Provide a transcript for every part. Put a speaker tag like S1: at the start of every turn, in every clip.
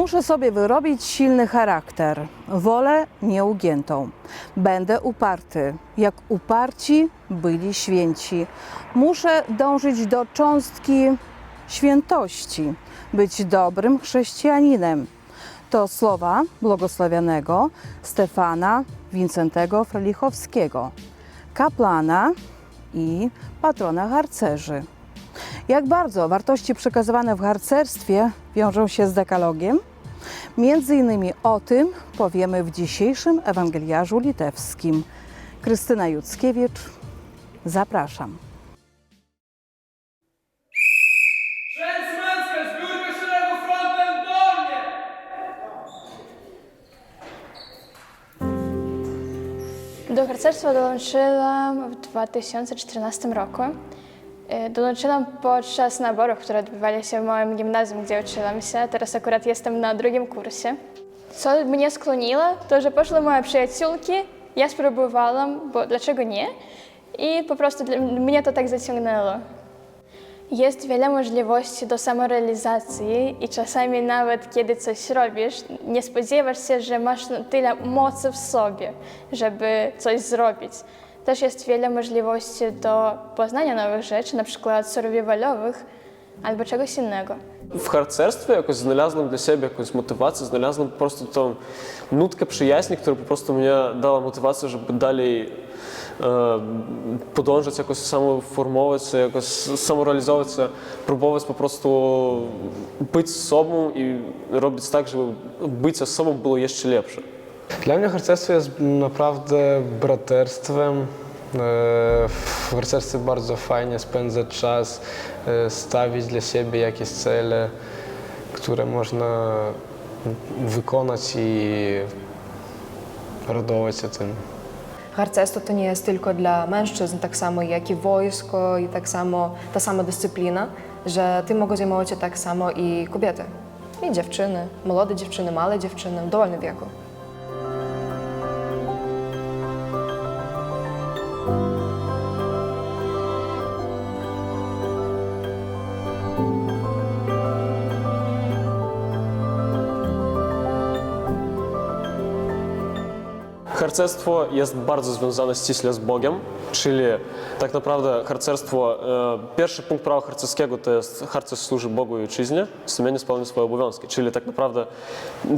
S1: Muszę sobie wyrobić silny charakter, wolę nieugiętą. Będę uparty, jak uparci byli święci. Muszę dążyć do cząstki świętości, być dobrym chrześcijaninem. To słowa błogosławionego Stefana Wincentego Frelichowskiego, kaplana i patrona harcerzy. Jak bardzo wartości przekazywane w harcerstwie wiążą się z dekalogiem? Między innymi o tym powiemy w dzisiejszym Ewangeliarzu Litewskim. Krystyna Juckiewicz, zapraszam.
S2: Do harcerstwa dołączyłam w 2014 roku. E, Dołączyłam podczas naborów, które odbywali się w małym gimnazjum, gdzie uczyłam się. Teraz akurat jestem na drugim kursie. Co mnie skłoniło, to że poszły moje przyjaciółki, ja spróbowałam, bo dlaczego nie? I po prostu mnie to tak zaciągnęło. Jest wiele możliwości do samorealizacji i czasami nawet kiedy coś robisz, nie spodziewasz się, że masz tyle mocy w sobie, żeby coś zrobić. Też jest wiele możliwości do poznania nowych rzeczy, na przykład survivalowych albo czegoś innego.
S3: W harcerstwie jakoś znalazłem dla siebie jakąś motywację, znalazłem po prostu tą nutkę przyjaźni, która po prostu mnie dała motywację, żeby dalej e, podążać, jakoś samoformować się, jakoś samorealizować się, próbować po prostu być sobą i robić tak, żeby bycie sobą było jeszcze lepsze.
S4: Dla mnie harcerstwo jest naprawdę braterstwem. E, W harcerstwie bardzo fajnie spędzać czas, e, stawić dla siebie jakieś cele, które można wykonać i radować się tym.
S5: Harcerstwo to nie jest tylko dla mężczyzn, tak samo jak i wojsko i tak samo ta sama dyscyplina, że tym mogą zajmować się tak samo i kobiety, i dziewczyny, młode dziewczyny, małe dziewczyny w dowolnym wieku. Lord.
S3: Harcerstwo jest bardzo związane ściśle z Bogiem, czyli tak naprawdę harcerstwo, e, pierwszy punkt prawa harcerskiego to jest harcerz służy Bogu i ojczyźnie, sumiennie spełnia swoje obowiązki, czyli tak naprawdę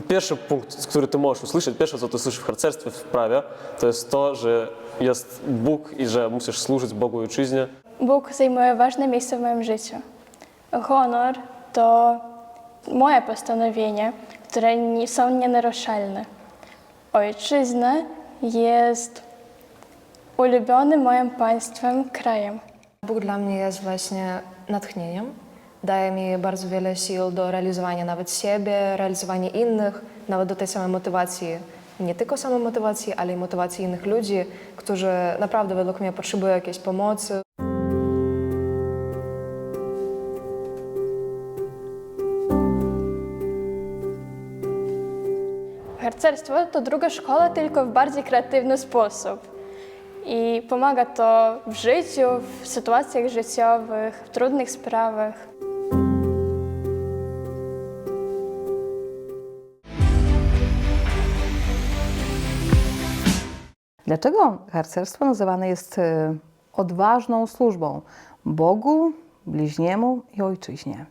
S3: pierwszy punkt, który ty możesz usłyszeć, pierwsze co ty słyszysz w harcerstwie, w prawie, to jest to, że jest Bóg i że musisz służyć Bogu i ojczyźnie.
S2: Bóg zajmuje ważne miejsce w moim życiu. Honor to moje postanowienia, które nie są nienaruszalne. Ojczyzna jest ulubionym moim państwem, krajem.
S5: Bóg dla mnie jest właśnie natchnieniem. Daje mi bardzo wiele sił do realizowania nawet siebie, realizowania innych, nawet do tej samej motywacji. Nie tylko samej motywacji, ale i motywacji innych ludzi, którzy naprawdę według mnie potrzebują jakiejś pomocy.
S2: Harcerstwo to druga szkoła, tylko w bardziej kreatywny sposób. I pomaga to w życiu, w sytuacjach życiowych, w trudnych sprawach.
S1: Dlaczego harcerstwo nazywane jest e, odważną służbą Bogu, bliźniemu i ojczyźnie?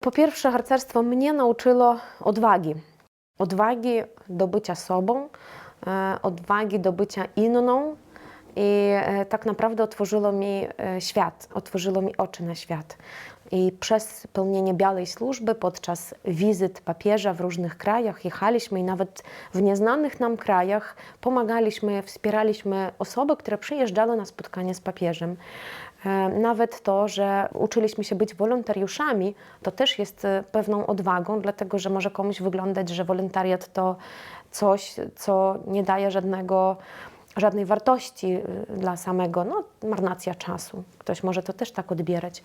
S6: Po pierwsze, harcerstwo mnie nauczyło odwagi. Odwagi do bycia sobą, e, odwagi do bycia inną i e, tak naprawdę otworzyło mi e, świat, otworzyło mi oczy na świat. I przez pełnienie białej służby podczas wizyt papieża w różnych krajach jechaliśmy i nawet w nieznanych nam krajach pomagaliśmy, wspieraliśmy osoby, które przyjeżdżały na spotkanie z papieżem. E, Nawet to, że uczyliśmy się być wolontariuszami, to też jest e, pewną odwagą, dlatego że może komuś wyglądać, że wolontariat to coś, co nie daje żadnego, żadnej wartości y, dla samego, no, marnacja czasu. Ktoś może to też tak odbierać.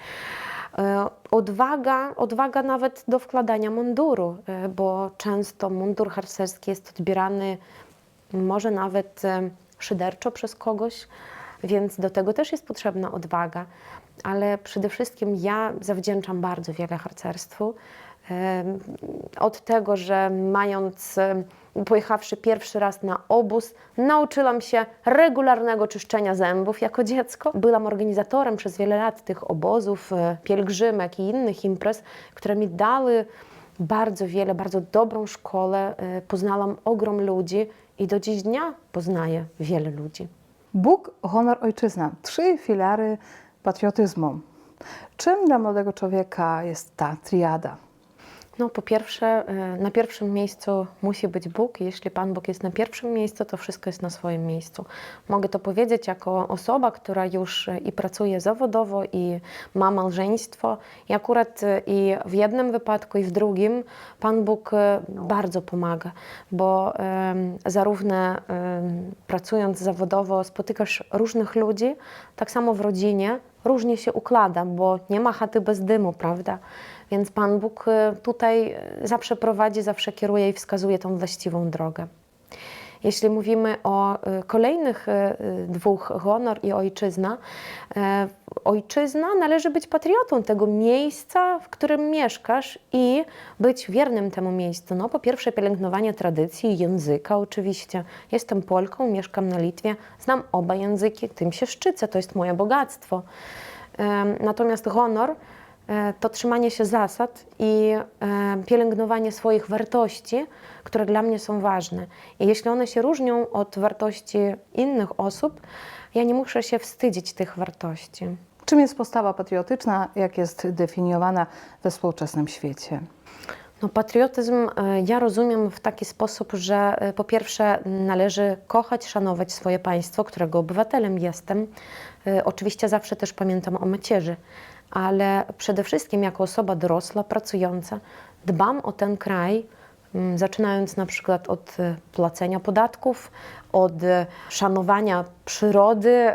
S6: E, Odwaga, odwaga nawet do wkładania munduru, e, bo często mundur harcerski jest odbierany może nawet e, szyderczo przez kogoś, więc do tego też jest potrzebna odwaga. Ale przede wszystkim ja zawdzięczam bardzo wiele harcerstwu, Od tego, że mając, pojechawszy pierwszy raz na obóz, nauczyłam się regularnego czyszczenia zębów jako dziecko. Byłam organizatorem przez wiele lat tych obozów, e, pielgrzymek i innych imprez, które mi dały bardzo wiele, bardzo dobrą szkołę. E, Poznałam ogrom ludzi i do dziś dnia poznaję wiele ludzi.
S1: Bóg, honor, ojczyzna. Trzy filary patriotyzmu. Czym dla młodego człowieka jest ta triada?
S6: No, po pierwsze, e, na pierwszym miejscu musi być Bóg. Jeśli Pan Bóg jest na pierwszym miejscu, to wszystko jest na swoim miejscu. Mogę to powiedzieć jako osoba, która już e, i pracuje zawodowo, i ma małżeństwo. I akurat e, i w jednym wypadku, i w drugim Pan Bóg bardzo pomaga, bo zarówno pracując zawodowo spotykasz różnych ludzi, tak samo w rodzinie różnie się układa, bo nie ma chaty bez dymu, prawda? Więc Pan Bóg e, tutaj e, zawsze prowadzi, zawsze kieruje i wskazuje tą właściwą drogę. Jeśli mówimy o e, kolejnych e, e, dwóch, honor i ojczyzna, ojczyzna należy być patriotą tego miejsca, w którym mieszkasz i być wiernym temu miejscu. No, po pierwsze, pielęgnowanie tradycji, języka oczywiście. Jestem Polką, mieszkam na Litwie, znam oba języki, tym się szczycę, to jest moje bogactwo. Natomiast honor to trzymanie się zasad i e, pielęgnowanie swoich wartości, które dla mnie są ważne. I jeśli one się różnią od wartości innych osób, ja nie muszę się wstydzić tych wartości.
S1: Czym jest postawa patriotyczna, jak jest definiowana we współczesnym świecie?
S6: No, patriotyzm e, ja rozumiem w taki sposób, że e, po pierwsze należy kochać, szanować swoje państwo, którego obywatelem jestem. E, Oczywiście zawsze też pamiętam o macierzy, ale przede wszystkim jako osoba dorosła, pracująca, dbam o ten kraj, m, zaczynając na przykład od e, płacenia podatków, od e, szanowania przyrody,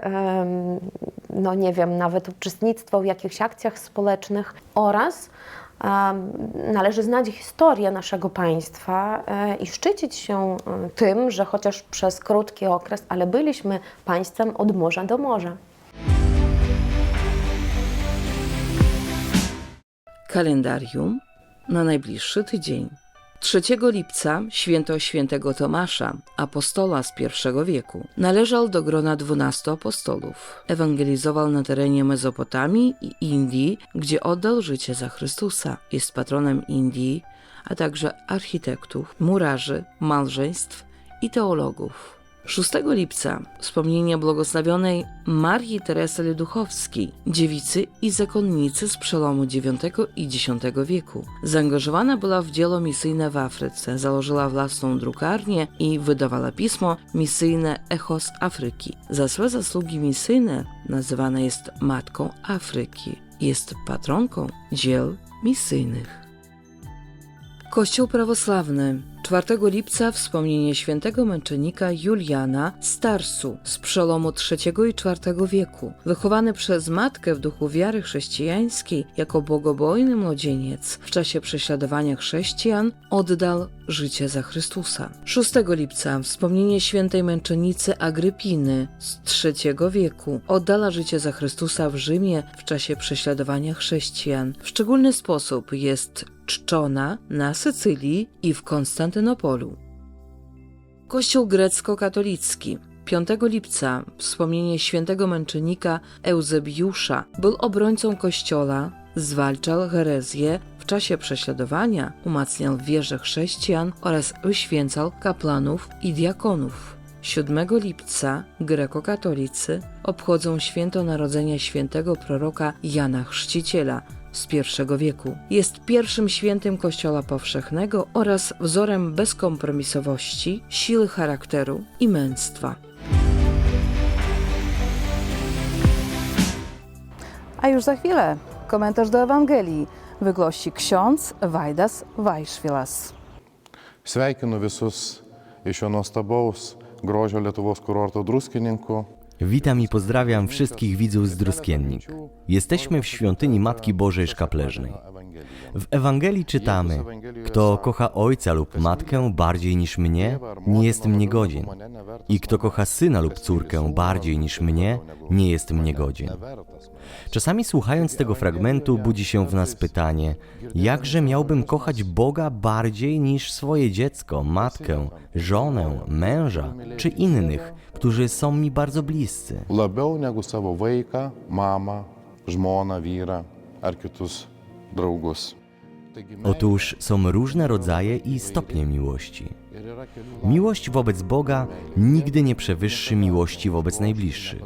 S6: no nie wiem, nawet uczestnictwa w jakichś akcjach społecznych oraz należy znać historię naszego państwa e, i szczycić się tym, że chociaż przez krótki okres, ale byliśmy państwem od morza do morza.
S7: Kalendarium na najbliższy tydzień. 3 lipca święto świętego Tomasza, apostola z I wieku. Należał do grona 12 apostolów. Ewangelizował na terenie Mezopotamii i Indii, gdzie oddał życie za Chrystusa. Jest patronem Indii, a także architektów, murarzy, małżeństw i teologów. 6 lipca wspomnienie błogosławionej Marii Teresy Leduchowskiej, dziewicy i zakonnicy z przełomu IX i X wieku. Zaangażowana była w dzieło misyjne w Afryce, założyła własną drukarnię i wydawała pismo misyjne Echo z Afryki. Za swoje zasługi misyjne nazywana jest Matką Afryki. Jest patronką dzieł misyjnych. Kościół prawosławny. 4 lipca wspomnienie świętego męczennika Juliana z Tarsu z przełomu III i IV wieku. Wychowany przez matkę w duchu wiary chrześcijańskiej jako bogobojny młodzieniec w czasie prześladowania chrześcijan oddał życie za Chrystusa. 6 lipca wspomnienie świętej męczennicy Agrypiny z III wieku. Oddala życie za Chrystusa w Rzymie w czasie prześladowania chrześcijan. W szczególny sposób jest czczona na Sycylii i w Konstantynopolu. Kościół grecko-katolicki. 5 lipca wspomnienie świętego męczennika Eusebiusza był obrońcą kościoła, zwalczał herezję w czasie prześladowania, umacniał wierze chrześcijan oraz wyświęcał kaplanów i diakonów. 7 lipca grekokatolicy obchodzą święto narodzenia świętego proroka Jana Chrzciciela z I wieku. Jest pierwszym świętym Kościoła powszechnego oraz wzorem bezkompromisowości, siły charakteru i męstwa.
S1: A już za chwilę komentarz do Ewangelii wygłosi ksiądz Wajdas Vaišvilas.
S8: Sveikinu visus iš šio nuostabaus grožio Lietuvos kurorto druskininkų.
S9: Witam i pozdrawiam wszystkich widzów z Druskiennik. Jesteśmy w świątyni Matki Bożej Szkapleżnej. W Ewangelii czytamy: Kto kocha ojca lub matkę bardziej niż mnie, nie jest mnie godzien. I kto kocha syna lub córkę bardziej niż mnie, nie jest mnie godzien. Czasami słuchając tego fragmentu budzi się w nas pytanie: jakże miałbym kochać Boga bardziej niż swoje dziecko, matkę, żonę, męża czy innych, którzy są mi bardzo bliscy?
S8: Labiau negu savo vaiką.
S9: Otóż są różne rodzaje i stopnie miłości. Miłość wobec Boga nigdy nie przewyższy miłości wobec najbliższych.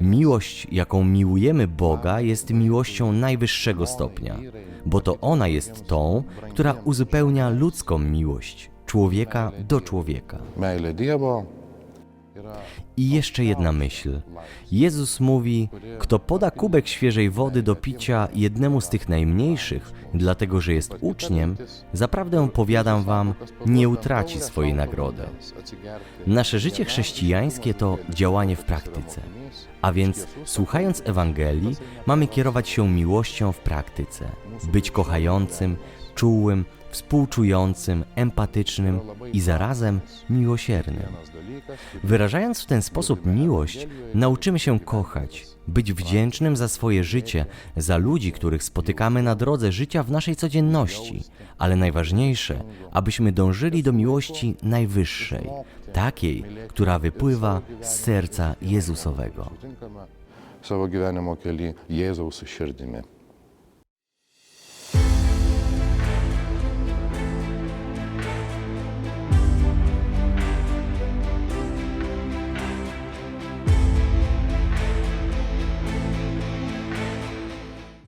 S9: Miłość, jaką miłujemy Boga, jest miłością najwyższego stopnia, bo to ona jest tą, która uzupełnia ludzką miłość, człowieka do człowieka. I jeszcze jedna myśl. Jezus mówi: Kto poda kubek świeżej wody do picia jednemu z tych najmniejszych, dlatego że jest uczniem, zaprawdę powiadam wam, nie utraci swojej nagrody. Nasze życie chrześcijańskie to działanie w praktyce. A więc, słuchając Ewangelii, mamy kierować się miłością w praktyce, być kochającym, czułym, współczującym, empatycznym i zarazem miłosiernym. Wyrażając w ten sposób miłość, nauczymy się kochać, być wdzięcznym za swoje życie, za ludzi, których spotykamy na drodze życia w naszej codzienności, ale najważniejsze, abyśmy dążyli do miłości najwyższej, takiej, która wypływa z serca Jezusowego.
S8: savo gyvenimo kely Jėzaus širdimi.